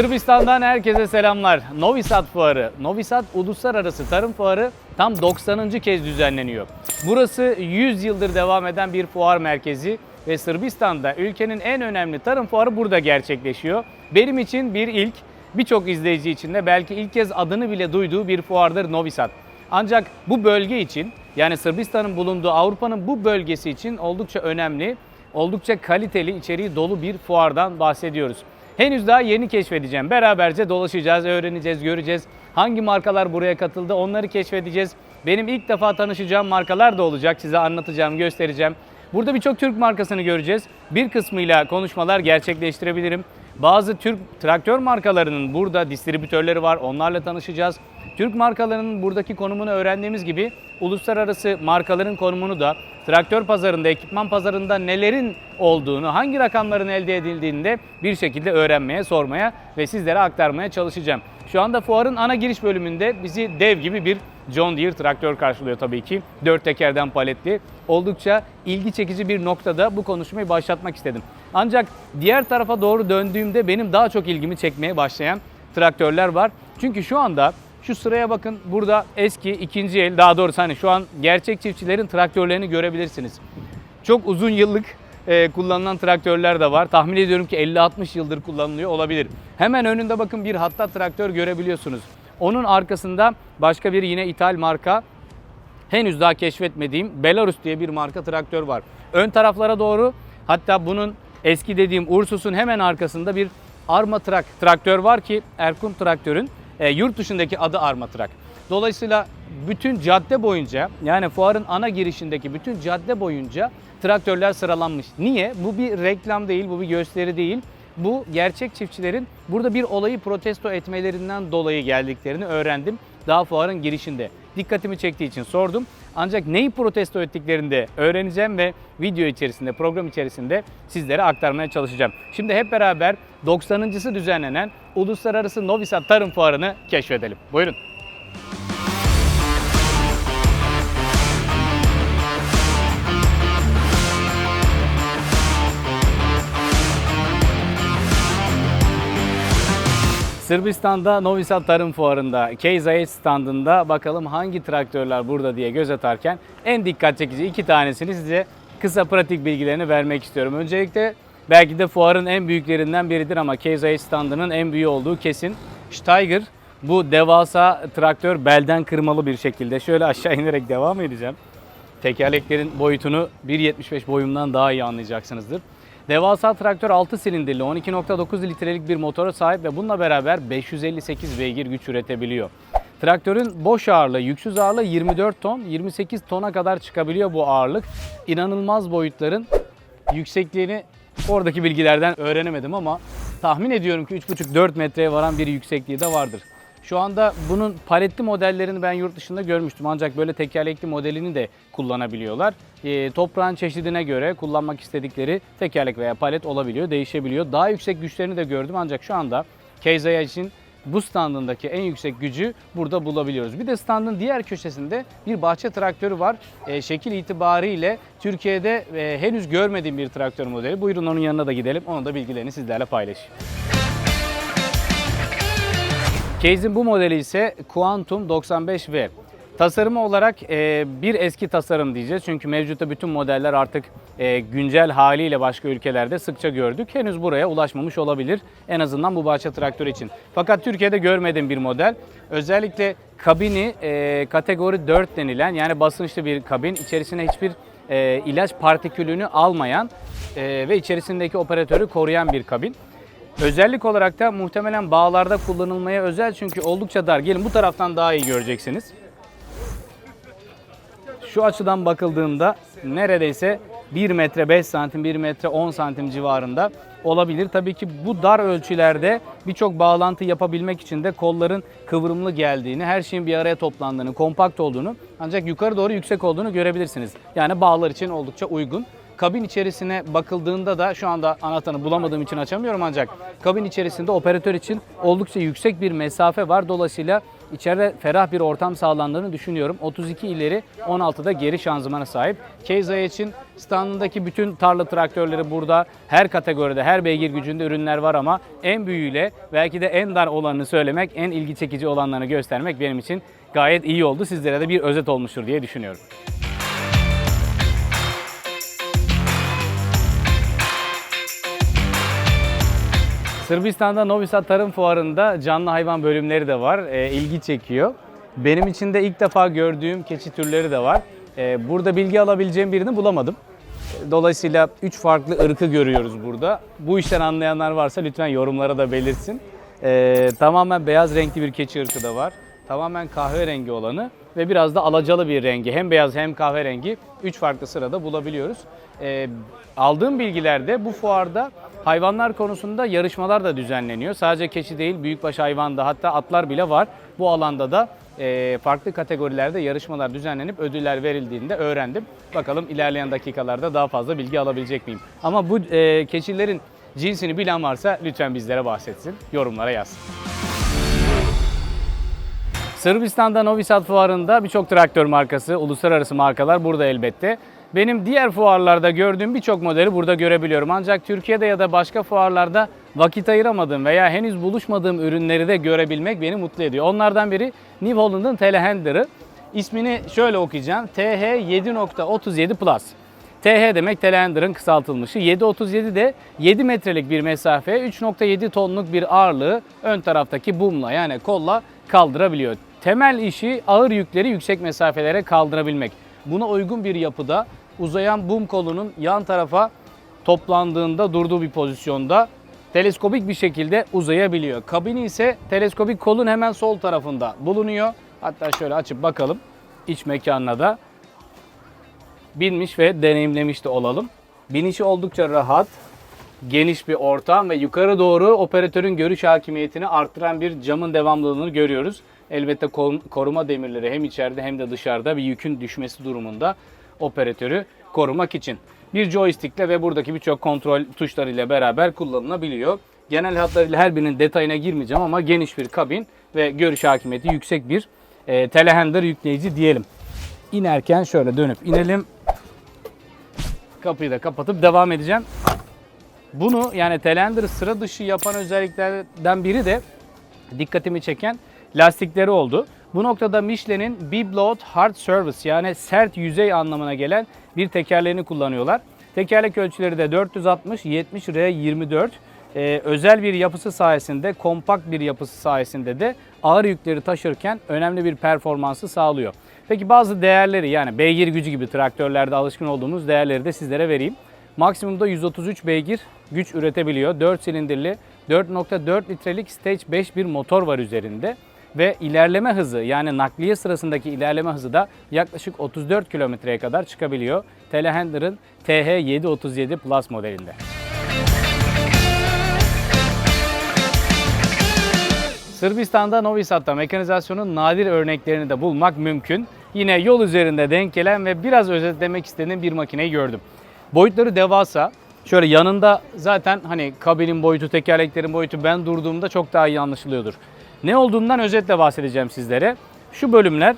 Sırbistan'dan herkese selamlar. Novi Sad Fuarı, Novi Sad Uluslararası Tarım Fuarı tam 90. kez düzenleniyor. Burası 100 yıldır devam eden bir fuar merkezi ve Sırbistan'da ülkenin en önemli tarım fuarı burada gerçekleşiyor. Benim için bir ilk, birçok izleyici için de belki ilk kez adını bile duyduğu bir fuardır Novi Sad. Ancak bu bölge için yani Sırbistan'ın bulunduğu Avrupa'nın bu bölgesi için oldukça önemli, oldukça kaliteli, içeriği dolu bir fuardan bahsediyoruz. Henüz daha yeni keşfedeceğim. Beraberce dolaşacağız, öğreneceğiz, göreceğiz. Hangi markalar buraya katıldı onları keşfedeceğiz. Benim ilk defa tanışacağım markalar da olacak. Size anlatacağım, göstereceğim. Burada birçok Türk markasını göreceğiz. Bir kısmıyla konuşmalar gerçekleştirebilirim. Bazı Türk traktör markalarının burada distribütörleri var. Onlarla tanışacağız. Türk markalarının buradaki konumunu öğrendiğimiz gibi uluslararası markaların konumunu da traktör pazarında, ekipman pazarında nelerin olduğunu, hangi rakamların elde edildiğini de bir şekilde öğrenmeye, sormaya ve sizlere aktarmaya çalışacağım. Şu anda fuarın ana giriş bölümünde bizi dev gibi bir John Deere traktör karşılıyor tabii ki. Dört tekerden paletli. Oldukça ilgi çekici bir noktada bu konuşmayı başlatmak istedim. Ancak diğer tarafa doğru döndüğümde benim daha çok ilgimi çekmeye başlayan traktörler var. Çünkü şu anda şu sıraya bakın burada eski ikinci el daha doğrusu hani şu an gerçek çiftçilerin traktörlerini görebilirsiniz. Çok uzun yıllık e, kullanılan traktörler de var. Tahmin ediyorum ki 50-60 yıldır kullanılıyor olabilir. Hemen önünde bakın bir hatta traktör görebiliyorsunuz. Onun arkasında başka bir yine ithal marka henüz daha keşfetmediğim Belarus diye bir marka traktör var. Ön taraflara doğru hatta bunun eski dediğim Ursus'un hemen arkasında bir Arma Trak traktör var ki Erkun traktörün e, yurt dışındaki adı Arma Trak. Dolayısıyla bütün cadde boyunca yani fuarın ana girişindeki bütün cadde boyunca traktörler sıralanmış. Niye? Bu bir reklam değil, bu bir gösteri değil. Bu gerçek çiftçilerin burada bir olayı protesto etmelerinden dolayı geldiklerini öğrendim daha fuarın girişinde. Dikkatimi çektiği için sordum. Ancak neyi protesto ettiklerini de öğreneceğim ve video içerisinde, program içerisinde sizlere aktarmaya çalışacağım. Şimdi hep beraber 90.sı düzenlenen Uluslararası Novi Sad Tarım Fuarı'nı keşfedelim. Buyurun. Sırbistan'da Novi Sad Tarım Fuarı'nda Keyzayet standında bakalım hangi traktörler burada diye göz atarken en dikkat çekici iki tanesini size kısa pratik bilgilerini vermek istiyorum. Öncelikle belki de fuarın en büyüklerinden biridir ama Keyzayet standının en büyüğü olduğu kesin. Steiger bu devasa traktör belden kırmalı bir şekilde şöyle aşağı inerek devam edeceğim. Tekerleklerin boyutunu 1.75 boyumdan daha iyi anlayacaksınızdır. Devasa traktör 6 silindirli 12.9 litrelik bir motora sahip ve bununla beraber 558 beygir güç üretebiliyor. Traktörün boş ağırlığı, yüksüz ağırlığı 24 ton, 28 tona kadar çıkabiliyor bu ağırlık. İnanılmaz boyutların yüksekliğini oradaki bilgilerden öğrenemedim ama tahmin ediyorum ki 3,5-4 metreye varan bir yüksekliği de vardır. Şu anda bunun paletli modellerini ben yurt dışında görmüştüm ancak böyle tekerlekli modelini de kullanabiliyorlar. E, toprağın çeşidine göre kullanmak istedikleri tekerlek veya palet olabiliyor, değişebiliyor. Daha yüksek güçlerini de gördüm ancak şu anda Keizaya için bu standındaki en yüksek gücü burada bulabiliyoruz. Bir de standın diğer köşesinde bir bahçe traktörü var. E, şekil itibariyle Türkiye'de e, henüz görmediğim bir traktör modeli. Buyurun onun yanına da gidelim. Onun da bilgilerini sizlerle paylaşayım. Case'in bu modeli ise Quantum 95V. Tasarımı olarak e, bir eski tasarım diyeceğiz. Çünkü mevcutta bütün modeller artık e, güncel haliyle başka ülkelerde sıkça gördük. Henüz buraya ulaşmamış olabilir. En azından bu bahçe traktörü için. Fakat Türkiye'de görmediğim bir model. Özellikle kabini e, kategori 4 denilen yani basınçlı bir kabin. İçerisine hiçbir ilaç partikülünü almayan ve içerisindeki operatörü koruyan bir kabin. Özellik olarak da muhtemelen bağlarda kullanılmaya özel çünkü oldukça dar. Gelin bu taraftan daha iyi göreceksiniz. Şu açıdan bakıldığında neredeyse 1 metre 5 santim, 1 metre 10 santim civarında olabilir. Tabii ki bu dar ölçülerde birçok bağlantı yapabilmek için de kolların kıvrımlı geldiğini, her şeyin bir araya toplandığını, kompakt olduğunu ancak yukarı doğru yüksek olduğunu görebilirsiniz. Yani bağlar için oldukça uygun. Kabin içerisine bakıldığında da şu anda anahtarını bulamadığım için açamıyorum ancak kabin içerisinde operatör için oldukça yüksek bir mesafe var. Dolayısıyla içeride ferah bir ortam sağlandığını düşünüyorum. 32 ileri 16'da geri şanzımana sahip. Keiza için standındaki bütün tarla traktörleri burada. Her kategoride, her beygir gücünde ürünler var ama en büyüğüyle belki de en dar olanını söylemek, en ilgi çekici olanlarını göstermek benim için gayet iyi oldu. Sizlere de bir özet olmuştur diye düşünüyorum. Sırbistan'da Novi Sad Tarım Fuarı'nda canlı hayvan bölümleri de var. E, ilgi çekiyor. Benim için de ilk defa gördüğüm keçi türleri de var. E, burada bilgi alabileceğim birini bulamadım. Dolayısıyla 3 farklı ırkı görüyoruz burada. Bu işten anlayanlar varsa lütfen yorumlara da belirsin. E, tamamen beyaz renkli bir keçi ırkı da var. Tamamen kahverengi olanı ve biraz da alacalı bir rengi. Hem beyaz hem kahverengi 3 farklı sırada bulabiliyoruz. E, aldığım bilgilerde bu fuarda hayvanlar konusunda yarışmalar da düzenleniyor. Sadece keçi değil büyükbaş hayvan da hatta atlar bile var. Bu alanda da e, farklı kategorilerde yarışmalar düzenlenip ödüller verildiğinde öğrendim. Bakalım ilerleyen dakikalarda daha fazla bilgi alabilecek miyim? Ama bu e, keçilerin cinsini bilen varsa lütfen bizlere bahsetsin. Yorumlara yazsın. Sırbistan'da Novi Sad fuarında birçok traktör markası, uluslararası markalar burada elbette. Benim diğer fuarlarda gördüğüm birçok modeli burada görebiliyorum. Ancak Türkiye'de ya da başka fuarlarda vakit ayıramadığım veya henüz buluşmadığım ürünleri de görebilmek beni mutlu ediyor. Onlardan biri New Holland'ın Telehandler'ı. İsmini şöyle okuyacağım. TH 7.37 Plus. TH demek Telehander'ın kısaltılmışı. 737 de 7 metrelik bir mesafeye 3.7 tonluk bir ağırlığı ön taraftaki boom'la yani kolla kaldırabiliyor. Temel işi ağır yükleri yüksek mesafelere kaldırabilmek. Buna uygun bir yapıda uzayan boom kolunun yan tarafa toplandığında durduğu bir pozisyonda teleskopik bir şekilde uzayabiliyor. Kabini ise teleskopik kolun hemen sol tarafında bulunuyor. Hatta şöyle açıp bakalım iç mekanına da binmiş ve deneyimlemiş de olalım. Binişi oldukça rahat, geniş bir ortam ve yukarı doğru operatörün görüş hakimiyetini arttıran bir camın devamlılığını görüyoruz. Elbette koruma demirleri hem içeride hem de dışarıda bir yükün düşmesi durumunda operatörü korumak için. Bir joystickle ve buradaki birçok kontrol tuşlarıyla beraber kullanılabiliyor. Genel hatlarıyla her birinin detayına girmeyeceğim ama geniş bir kabin ve görüş hakimiyeti yüksek bir e, telehandler yükleyici diyelim. İnerken şöyle dönüp inelim. Kapıyı da kapatıp devam edeceğim. Bunu yani Telehandler'ı sıra dışı yapan özelliklerden biri de dikkatimi çeken lastikleri oldu. Bu noktada Michelin'in Bibloat Hard Surface yani sert yüzey anlamına gelen bir tekerleğini kullanıyorlar. Tekerlek ölçüleri de 460 70 R24. Ee, özel bir yapısı sayesinde, kompakt bir yapısı sayesinde de ağır yükleri taşırken önemli bir performansı sağlıyor. Peki bazı değerleri yani beygir gücü gibi traktörlerde alışkın olduğumuz değerleri de sizlere vereyim. Maksimumda 133 beygir güç üretebiliyor. 4 silindirli 4.4 litrelik Stage 5 bir motor var üzerinde. Ve ilerleme hızı yani nakliye sırasındaki ilerleme hızı da yaklaşık 34 kilometreye kadar çıkabiliyor. Telehandler'ın TH737 Plus modelinde. Sırbistan'da Novi Sad'da mekanizasyonun nadir örneklerini de bulmak mümkün. Yine yol üzerinde denk gelen ve biraz özetlemek istediğim bir makineyi gördüm. Boyutları devasa. Şöyle yanında zaten hani kabinin boyutu, tekerleklerin boyutu ben durduğumda çok daha iyi anlaşılıyordur. Ne olduğundan özetle bahsedeceğim sizlere. Şu bölümler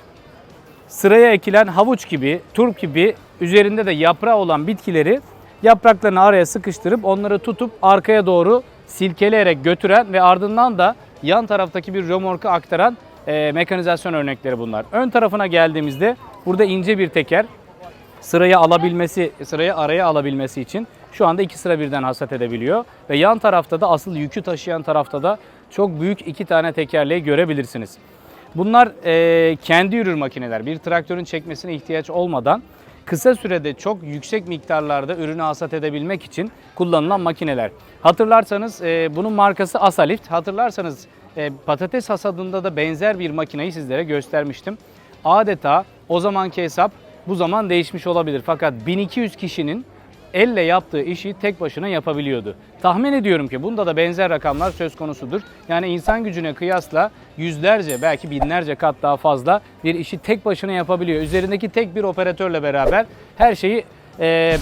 sıraya ekilen havuç gibi, turp gibi üzerinde de yaprağı olan bitkileri yapraklarını araya sıkıştırıp onları tutup arkaya doğru silkeleyerek götüren ve ardından da yan taraftaki bir römorka aktaran e, mekanizasyon örnekleri bunlar. Ön tarafına geldiğimizde burada ince bir teker sırayı alabilmesi, sırayı araya alabilmesi için şu anda iki sıra birden hasat edebiliyor. Ve yan tarafta da asıl yükü taşıyan tarafta da çok büyük iki tane tekerleği görebilirsiniz. Bunlar e, kendi yürür makineler. Bir traktörün çekmesine ihtiyaç olmadan kısa sürede çok yüksek miktarlarda ürünü hasat edebilmek için kullanılan makineler. Hatırlarsanız e, bunun markası Asalift. Hatırlarsanız e, patates hasadında da benzer bir makineyi sizlere göstermiştim. Adeta o zamanki hesap bu zaman değişmiş olabilir. Fakat 1200 kişinin elle yaptığı işi tek başına yapabiliyordu. Tahmin ediyorum ki bunda da benzer rakamlar söz konusudur. Yani insan gücüne kıyasla yüzlerce belki binlerce kat daha fazla bir işi tek başına yapabiliyor. Üzerindeki tek bir operatörle beraber her şeyi e,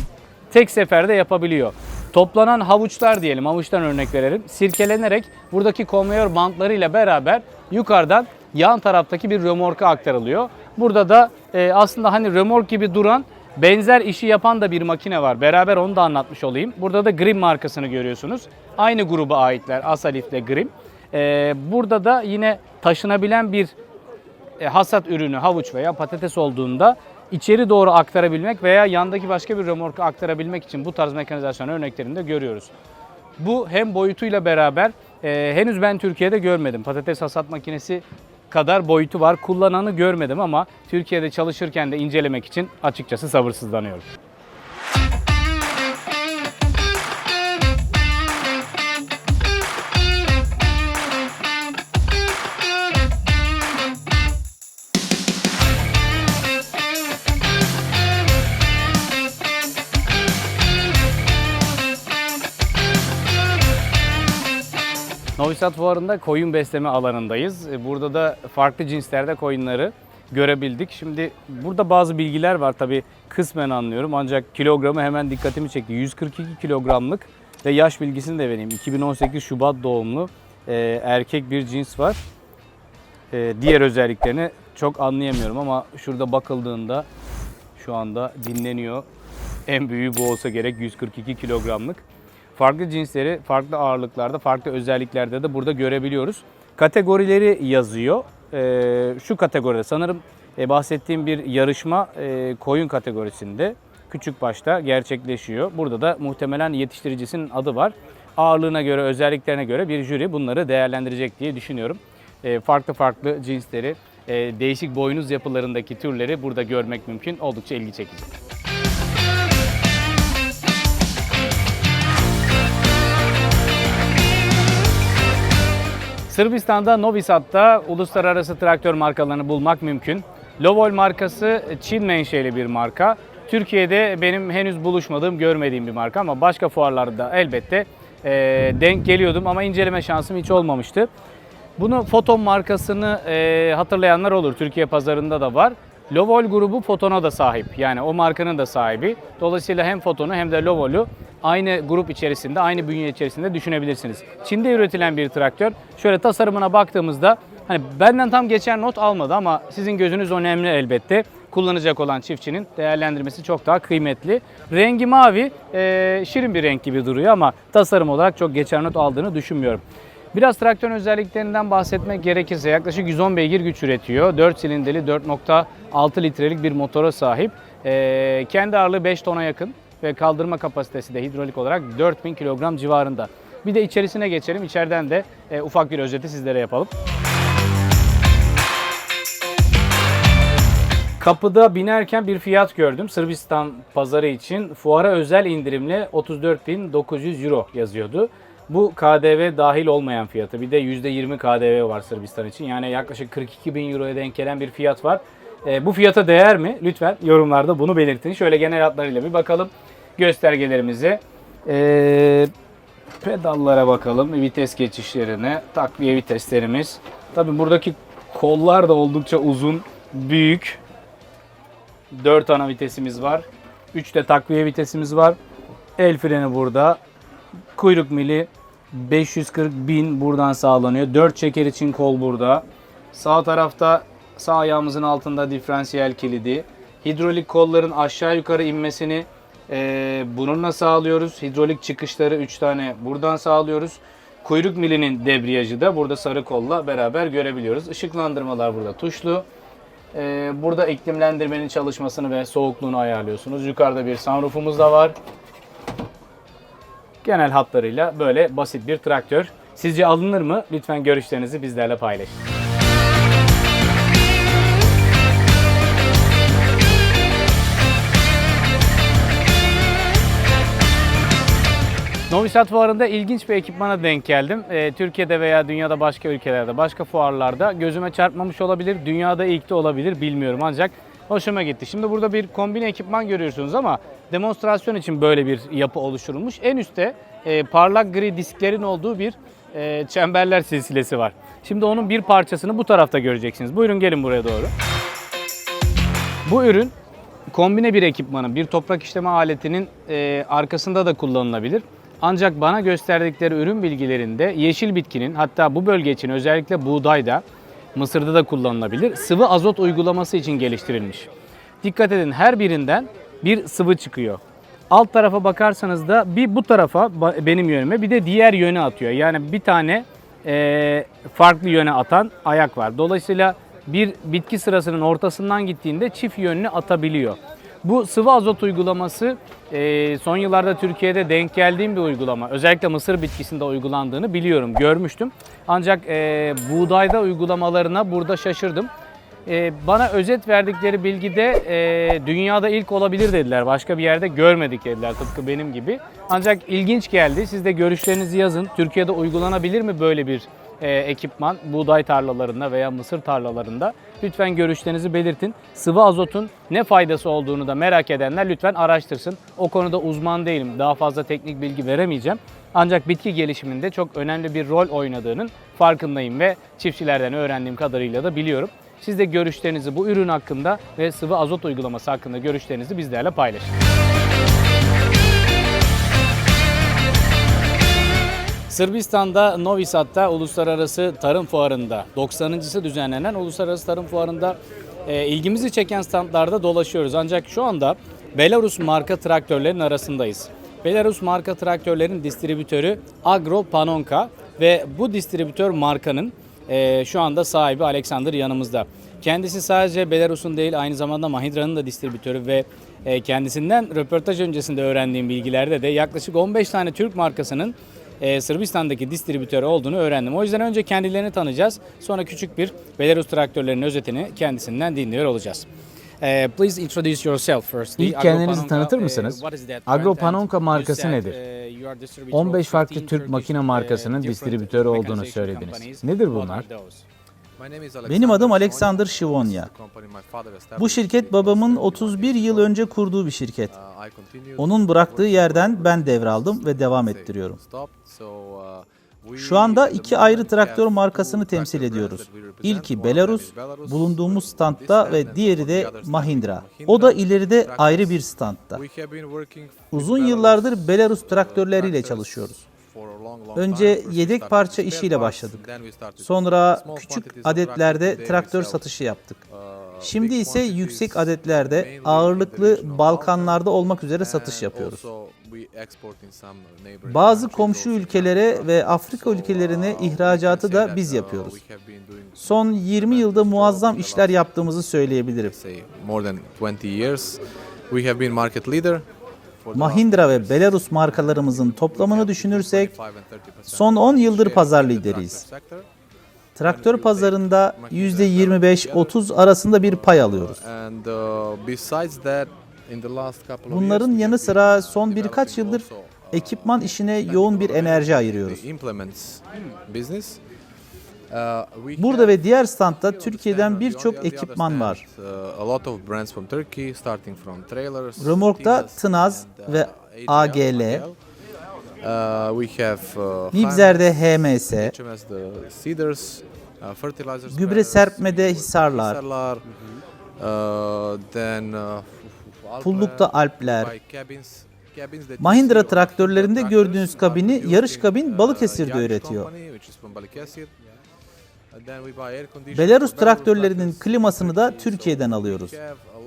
tek seferde yapabiliyor. Toplanan havuçlar diyelim, havuçtan örnek verelim. Sirkelenerek buradaki konveyör bantlarıyla beraber yukarıdan yan taraftaki bir römorka aktarılıyor. Burada da e, aslında hani römork gibi duran benzer işi yapan da bir makine var. Beraber onu da anlatmış olayım. Burada da Grim markasını görüyorsunuz. Aynı gruba aitler Asalif ile Grim. E, burada da yine taşınabilen bir e, hasat ürünü havuç veya patates olduğunda içeri doğru aktarabilmek veya yandaki başka bir römorka aktarabilmek için bu tarz mekanizasyon örneklerini de görüyoruz. Bu hem boyutuyla beraber e, henüz ben Türkiye'de görmedim. Patates hasat makinesi kadar boyutu var. Kullananı görmedim ama Türkiye'de çalışırken de incelemek için açıkçası sabırsızlanıyorum. Novisat Fuarı'nda koyun besleme alanındayız. E, Burada da farklı cinslerde koyunları görebildik. Şimdi burada bazı bilgiler var tabi kısmen anlıyorum ancak kilogramı hemen dikkatimi çekti. 142 kilogramlık ve yaş bilgisini de vereyim. 2018 Şubat doğumlu e, erkek bir cins var. E, diğer özelliklerini çok anlayamıyorum ama şurada bakıldığında şu anda dinleniyor. En büyüğü bu olsa gerek 142 kilogramlık. Farklı cinsleri farklı ağırlıklarda, farklı özelliklerde de burada görebiliyoruz. Kategorileri yazıyor. Ee, şu kategoride sanırım e, bahsettiğim bir yarışma e, koyun kategorisinde küçük başta gerçekleşiyor. Burada da muhtemelen yetiştiricisinin adı var. Ağırlığına göre, özelliklerine göre bir jüri bunları değerlendirecek diye düşünüyorum. E, farklı farklı cinsleri, e, değişik boynuz yapılarındaki türleri burada görmek mümkün. Oldukça ilgi çekici. Sırbistan'da Novi Sad'da uluslararası traktör markalarını bulmak mümkün. Lovol markası Çin menşeli bir marka. Türkiye'de benim henüz buluşmadığım, görmediğim bir marka ama başka fuarlarda elbette e, denk geliyordum ama inceleme şansım hiç olmamıştı. Bunu Foton markasını e, hatırlayanlar olur. Türkiye pazarında da var. Lovol grubu Foton'a da sahip. Yani o markanın da sahibi. Dolayısıyla hem Foton'u hem de Lovol'u aynı grup içerisinde, aynı bünye içerisinde düşünebilirsiniz. Çin'de üretilen bir traktör. Şöyle tasarımına baktığımızda hani benden tam geçer not almadı ama sizin gözünüz önemli elbette. Kullanacak olan çiftçinin değerlendirmesi çok daha kıymetli. Rengi mavi, e, şirin bir renk gibi duruyor ama tasarım olarak çok geçer not aldığını düşünmüyorum. Biraz traktörün özelliklerinden bahsetmek gerekirse yaklaşık 110 beygir güç üretiyor. 4 silindirli 4.6 litrelik bir motora sahip. Ee, kendi ağırlığı 5 tona yakın ve kaldırma kapasitesi de hidrolik olarak 4000 kilogram civarında. Bir de içerisine geçelim. İçeriden de e, ufak bir özeti sizlere yapalım. Kapıda binerken bir fiyat gördüm. Sırbistan pazarı için fuara özel indirimle 34.900 euro yazıyordu. Bu KDV dahil olmayan fiyatı. Bir de %20 KDV var Sırbistan için. Yani yaklaşık 42 bin euroya denk gelen bir fiyat var. E, bu fiyata değer mi? Lütfen yorumlarda bunu belirtin. Şöyle genel hatlarıyla bir bakalım göstergelerimize. E, pedallara bakalım. Vites geçişlerine. Takviye viteslerimiz. Tabi buradaki kollar da oldukça uzun, büyük. 4 ana vitesimiz var. 3 de takviye vitesimiz var. El freni burada. Kuyruk mili 540 bin buradan sağlanıyor. 4 çeker için kol burada. Sağ tarafta sağ ayağımızın altında diferansiyel kilidi. Hidrolik kolların aşağı yukarı inmesini e, bununla sağlıyoruz. Hidrolik çıkışları 3 tane buradan sağlıyoruz. Kuyruk milinin debriyajı da burada sarı kolla beraber görebiliyoruz. Işıklandırmalar burada tuşlu. E, burada iklimlendirmenin çalışmasını ve soğukluğunu ayarlıyorsunuz. Yukarıda bir sunroofumuz da var. Genel hatlarıyla böyle basit bir traktör. Sizce alınır mı? Lütfen görüşlerinizi bizlerle paylaşın. Novi Sad Fuarı'nda ilginç bir ekipmana denk geldim. Ee, Türkiye'de veya dünyada başka ülkelerde, başka fuarlarda gözüme çarpmamış olabilir, dünyada ilk de olabilir bilmiyorum ancak hoşuma gitti. Şimdi burada bir kombine ekipman görüyorsunuz ama demonstrasyon için böyle bir yapı oluşturulmuş. En üstte e, parlak gri disklerin olduğu bir e, çemberler silsilesi var. Şimdi onun bir parçasını bu tarafta göreceksiniz. Buyurun gelin buraya doğru. Bu ürün kombine bir ekipmanın, bir toprak işleme aletinin e, arkasında da kullanılabilir. Ancak bana gösterdikleri ürün bilgilerinde yeşil bitkinin hatta bu bölge için özellikle buğdayda Mısır'da da kullanılabilir. Sıvı azot uygulaması için geliştirilmiş. Dikkat edin her birinden bir sıvı çıkıyor. Alt tarafa bakarsanız da bir bu tarafa benim yönüme bir de diğer yöne atıyor. Yani bir tane eee, farklı yöne atan ayak var. Dolayısıyla bir bitki sırasının ortasından gittiğinde çift yönlü atabiliyor. Bu sıvı azot uygulaması eee, son yıllarda Türkiye'de denk geldiğim bir uygulama. Özellikle mısır bitkisinde uygulandığını biliyorum, görmüştüm. Ancak eee, buğdayda uygulamalarına burada şaşırdım. Ee, bana özet verdikleri bilgide e, dünyada ilk olabilir dediler. Başka bir yerde görmedik dediler tıpkı benim gibi. Ancak ilginç geldi. Siz de görüşlerinizi yazın. Türkiye'de uygulanabilir mi böyle bir e, ekipman buğday tarlalarında veya mısır tarlalarında? Lütfen görüşlerinizi belirtin. Sıvı azotun ne faydası olduğunu da merak edenler lütfen araştırsın. O konuda uzman değilim. Daha fazla teknik bilgi veremeyeceğim. Ancak bitki gelişiminde çok önemli bir rol oynadığının farkındayım ve çiftçilerden öğrendiğim kadarıyla da biliyorum. Siz de görüşlerinizi bu ürün hakkında ve sıvı azot uygulaması hakkında görüşlerinizi bizlerle paylaşın. Sırbistan'da Novi Sad'da Uluslararası Tarım Fuarı'nda 90.sı düzenlenen Uluslararası Tarım Fuarı'nda e, ilgimizi çeken standlarda dolaşıyoruz. Ancak şu anda Belarus marka traktörlerin arasındayız. Belarus marka traktörlerin distribütörü Agro Panonka ve bu distribütör markanın e, şu anda sahibi Alexander yanımızda. Kendisi sadece Belarus'un değil aynı zamanda Mahindra'nın da distribütörü ve e, kendisinden röportaj öncesinde öğrendiğim bilgilerde de yaklaşık 15 tane Türk markasının e, Sırbistan'daki distribütörü olduğunu öğrendim. O yüzden önce kendilerini tanıyacağız. Sonra küçük bir Belarus traktörlerinin özetini kendisinden dinliyor olacağız. E, please introduce yourself first. İlk kendinizi tanıtır mısınız? Agro Panonka markası nedir? 15 farklı Türk makine markasının distribütörü olduğunu söylediniz. Nedir bunlar? Benim adım Alexander Shivonya. Bu şirket babamın 31 yıl önce kurduğu bir şirket. Onun bıraktığı yerden ben devraldım ve devam ettiriyorum. Şu anda iki ayrı traktör markasını temsil ediyoruz. İlki Belarus, bulunduğumuz standta ve diğeri de Mahindra. O da ileride ayrı bir standta. Uzun yıllardır Belarus traktörleriyle çalışıyoruz. Önce yedek parça işiyle başladık. Sonra küçük adetlerde traktör satışı yaptık. Şimdi ise yüksek adetlerde ağırlıklı Balkanlarda olmak üzere satış yapıyoruz. Bazı komşu ülkelere ve Afrika ülkelerine ihracatı da biz yapıyoruz. Son 20 yılda muazzam işler yaptığımızı söyleyebilirim. Mahindra ve Belarus markalarımızın toplamını düşünürsek son 10 yıldır pazar lideriyiz. Traktör pazarında %25-30 arasında bir pay alıyoruz. Bunların yanı sıra son birkaç yıldır ekipman işine yoğun bir enerji ayırıyoruz. Burada ve diğer standta Türkiye'den birçok ekipman var. Römorkta Tınaz ve AGL, Nibzer'de HMS, gübre serpmede Hisarlar, Pulluk'ta Alpler, Mahindra traktörlerinde gördüğünüz kabini yarış kabin Balıkesir'de üretiyor. Belarus traktörlerinin klimasını da Türkiye'den alıyoruz.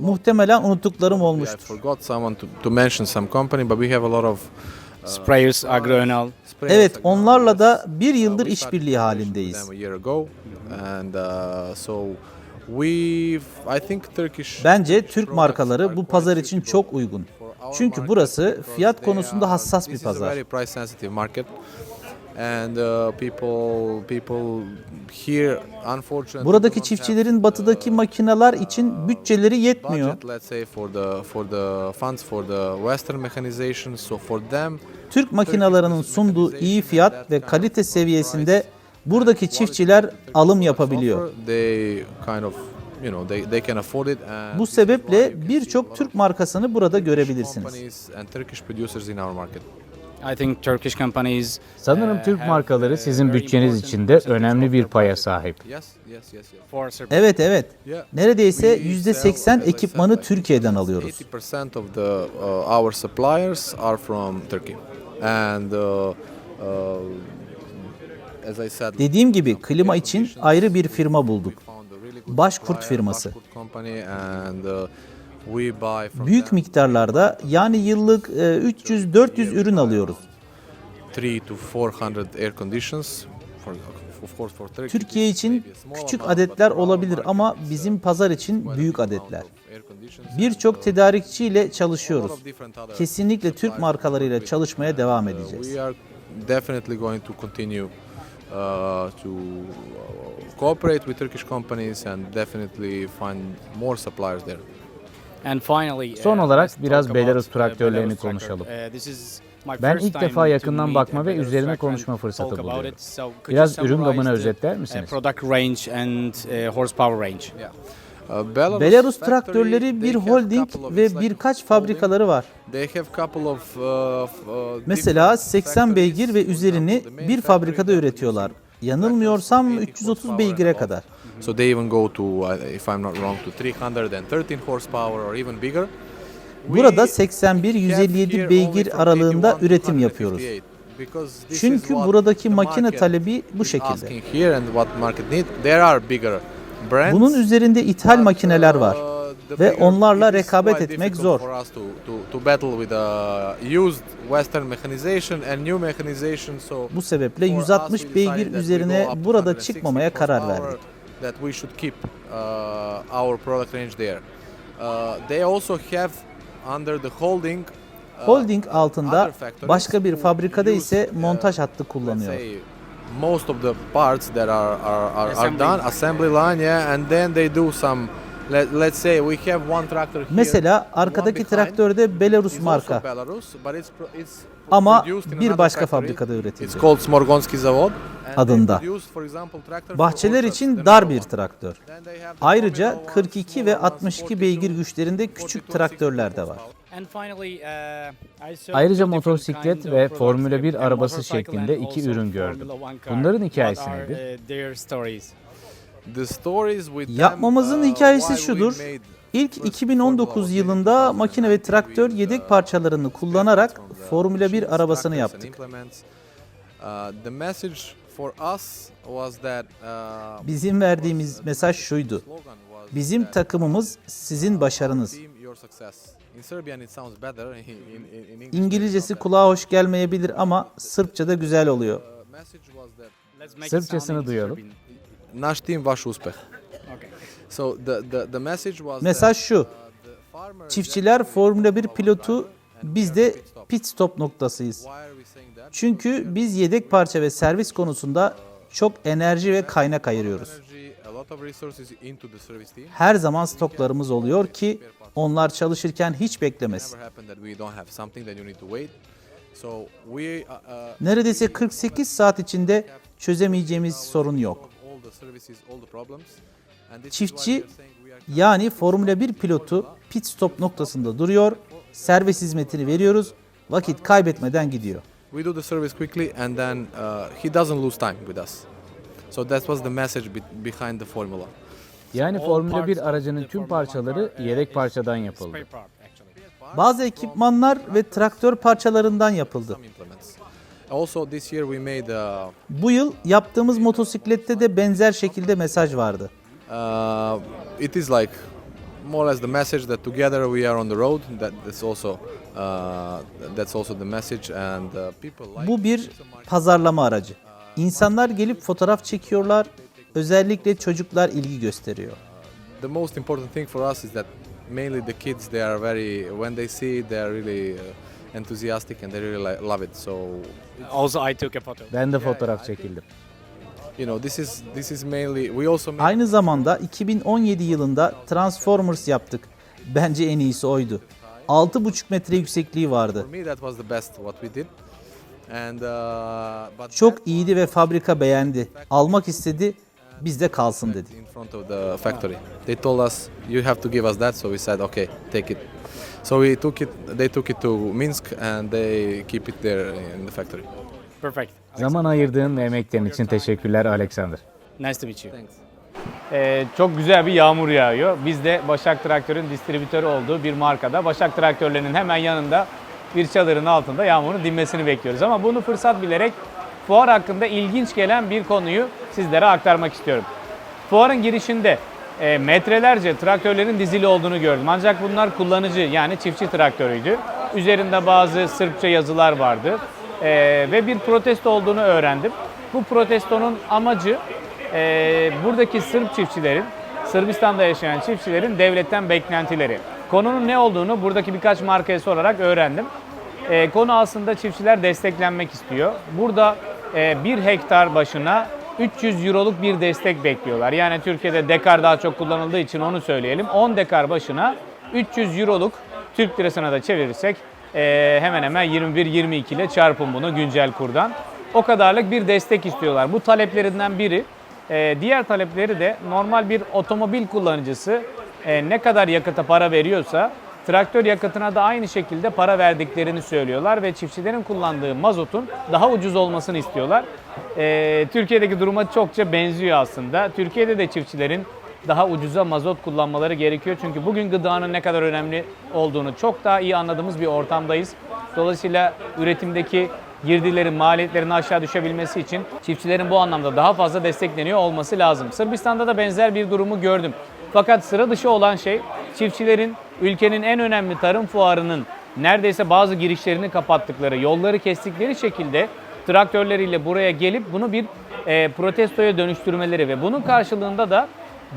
Muhtemelen unuttuklarım olmuştur. Sprayers, Agroenal. Evet, onlarla da bir yıldır işbirliği halindeyiz. Bence Türk markaları bu pazar için çok uygun. Çünkü burası fiyat konusunda hassas bir pazar. Buradaki çiftçilerin batıdaki makineler için bütçeleri yetmiyor. Türk makinalarının sunduğu iyi fiyat ve kalite seviyesinde buradaki çiftçiler alım yapabiliyor. Bu sebeple birçok Türk markasını burada görebilirsiniz. Sanırım Türk markaları sizin bütçeniz içinde önemli bir paya sahip. Evet evet. Neredeyse %80 ekipmanı Türkiye'den alıyoruz. Dediğim gibi klima için ayrı bir firma bulduk. Başkurt firması. Büyük miktarlarda yani yıllık e, 300-400 ürün alıyoruz. 3 to 400 air conditions. For, of course for Turkey, Türkiye için küçük adetler olabilir ama bizim pazar için büyük adetler. Birçok tedarikçiyle çalışıyoruz. Kesinlikle Türk markalarıyla çalışmaya devam edeceğiz. Uh, to uh, cooperate with Turkish companies and definitely find more suppliers there. And finally, Son uh, olarak let's biraz Belarus uh, traktörlerini Belarus tractor. konuşalım. Ben ilk defa yakından bakma ve üzerine konuşma fırsatı buluyorum. Biraz ürün gamını özetler misiniz? Belarus, traktörleri bir holding ve birkaç fabrikaları var. Uh, uh, Mesela different 80 beygir ve üzerini bir fabrikada üretiyorlar. Yanılmıyorsam tractors 330 80 beygire kadar. above. So they even go to, uh, if I'm not wrong, to 313 horsepower or even bigger. Burada We 81-157 have beygir aralığında üretim 81 yapıyoruz. to 58, because this is Çünkü buradaki makine talebi bu şekilde. Bunun üzerinde ithal makineler var. uh, ve onlarla rekabet etmek zor. uh, Bu sebeple for us, 160 we beygir üzerine burada 160 çıkmamaya karar verdik. Holding altında başka bir fabrikada ise montaj hattı kullanıyor. Most of the parts that are are, are, are done assembly line yeah and then they do some let, let's say we have one tractor here Mesela arkadaki traktörde Belarus marka also Belarus, but it's, pro- it's ama bir başka fabrikada It's üretildi. called Smorgonski Zavod. and they Adında. Bahçeler için dar bir traktör. Ayrıca nominal ones, 42 ve smaller ones, 62 beygir 42, güçlerinde küçük 42, traktörler de var. And finally, uh, I saw Ayrıca motosiklet ve Formula 1 a arabası motorcycle şeklinde and iki also ürün gördüm. Formula One car. Bunların hikayesi nedir? uh, Yapmamızın uh, hikayesi şudur. İlk first 2019 Formula yılında One makine ve traktör yedek parçalarını kullanarak Formula 1 machines, arabasını yaptık. Uh, the message for us was that uh, Bizim verdiğimiz mesaj şuydu. Bizim that, takımımız sizin başarınız. İngilizcesi kulağa hoş gelmeyebilir ama Sırpçada güzel oluyor. Uh, Sırpçasını duyalım. Naš tim vaš uspeh. Okay. So the the the message was Mesaj that, şu. uh, Çiftçiler Formula 1 follow pilotu, biz de pit stop noktasıyız. Çünkü biz yedek parça ve servis konusunda çok enerji ve kaynak ayırıyoruz. Her zaman stoklarımız oluyor ki onlar çalışırken hiç uh, Neredeyse 48 saat içinde çözemeyeceğimiz sorun yok. Çiftçi yani Formula 1 pilotu pit stop noktasında duruyor, servis hizmetini veriyoruz, vakit kaybetmeden gidiyor. We do the service quickly and then uh, he doesn't lose time with us. So that was the message be- behind the formula. Yani Formula parts 1 of aracının tüm parçaları yedek parçadan yapıldı. Bazı ekipmanlar ve traktör parçalarından yapıldı. Some implements. Also this year we made uh, Bu yıl yaptığımız motosiklette de benzer şekilde mesaj vardı. uh, it is like more or less the message that together we are on the road. That that's also uh, that's also the message and uh, people like Bu bir pazarlama aracı. İnsanlar gelip fotoğraf çekiyorlar, özellikle çocuklar ilgi gösteriyor. the most important thing for us is that mainly the kids they are very when they see it they are really uh, enthusiastic and they really love it so Also, I took a photo. Ben de fotoğraf çekildim. Aynı zamanda 2017 yılında Transformers yaptık. Bence en iyisi oydu. 6,5 metre yüksekliği vardı. for me that was the best what we did and but Çok iyiydi ve fabrika beğendi. Almak istedi, bizde kalsın dedi. in front of the factory they told us you have to give us that so we said okay take it so we took it they took it to Minsk and they keep it there in the factory Perfect. Zaman ayırdığın ve emeklerin için teşekkürler Alexander. Nice to meet you. thanks Ee, çok güzel bir yağmur yağıyor. Biz de Başak Traktör'ün distribütörü olduğu bir markada Başak Traktörlerinin hemen yanında bir çadırın altında yağmurun dinmesini bekliyoruz. Ama bunu fırsat bilerek fuar hakkında ilginç gelen bir konuyu sizlere aktarmak istiyorum. Fuarın girişinde e, metrelerce traktörlerin dizili olduğunu gördüm. Ancak bunlar kullanıcı yani çiftçi traktörüydü. Üzerinde bazı Sırpça yazılar vardı E, ve bir protesto olduğunu öğrendim. Bu protestonun amacı e, buradaki Sırp çiftçilerin, Sırbistan'da yaşayan çiftçilerin devletten beklentileri. Konunun ne olduğunu buradaki birkaç markaya sorarak öğrendim. E, konu aslında çiftçiler desteklenmek istiyor. Burada e, bir hektar başına 300 euroluk bir destek bekliyorlar. Yani Türkiye'de dekar daha çok kullanıldığı için onu söyleyelim. 10 dekar başına 300 euroluk Türk lirasına da çevirirsek e, hemen hemen 21-22 ile çarpın bunu güncel kurdan. O kadarlık bir destek istiyorlar. Bu taleplerinden biri. E, diğer talepleri de normal bir otomobil kullanıcısı e, ne kadar yakıta para veriyorsa traktör yakıtına da aynı şekilde para verdiklerini söylüyorlar ve çiftçilerin kullandığı mazotun daha ucuz olmasını istiyorlar. E, Türkiye'deki duruma çokça benziyor aslında. Türkiye'de de çiftçilerin daha ucuza mazot kullanmaları gerekiyor. Çünkü bugün gıdanın ne kadar önemli olduğunu çok daha iyi anladığımız bir ortamdayız. Dolayısıyla üretimdeki girdilerin maliyetlerin aşağı düşebilmesi için çiftçilerin bu anlamda daha fazla destekleniyor olması lazım. Sırbistan'da da benzer bir durumu gördüm. Fakat sıra dışı olan şey çiftçilerin ülkenin en önemli tarım fuarının neredeyse bazı girişlerini kapattıkları, yolları kestikleri şekilde traktörleriyle buraya gelip bunu bir e, protestoya dönüştürmeleri ve bunun karşılığında da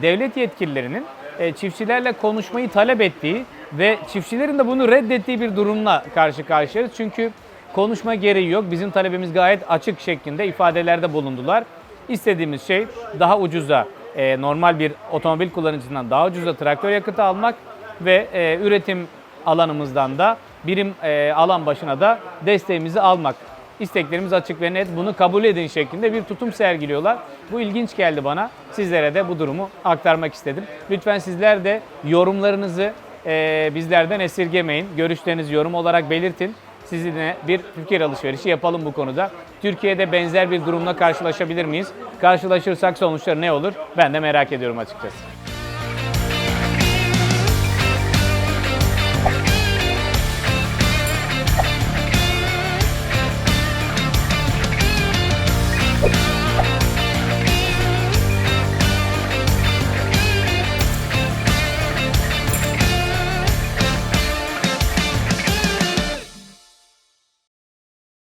devlet yetkililerinin e, çiftçilerle konuşmayı talep ettiği ve çiftçilerin de bunu reddettiği bir durumla karşı karşıyayız. Çünkü konuşma gereği yok. Bizim talebimiz gayet açık şeklinde ifadelerde bulundular. İstediğimiz şey daha ucuza, e, normal bir otomobil kullanıcısından daha ucuza traktör yakıtı almak ve e, üretim alanımızdan da birim alan başına da desteğimizi almak. İsteklerimiz açık ve net bunu kabul edin şeklinde bir tutum sergiliyorlar. Bu ilginç geldi bana. Sizlere de bu durumu aktarmak istedim. Lütfen sizler de yorumlarınızı e, bizlerden esirgemeyin. Görüşlerinizi yorum olarak belirtin. Sizinle bir fikir alışverişi yapalım bu konuda. Türkiye'de benzer bir durumla karşılaşabilir miyiz? Karşılaşırsak sonuçları ne olur? Ben de merak ediyorum açıkçası.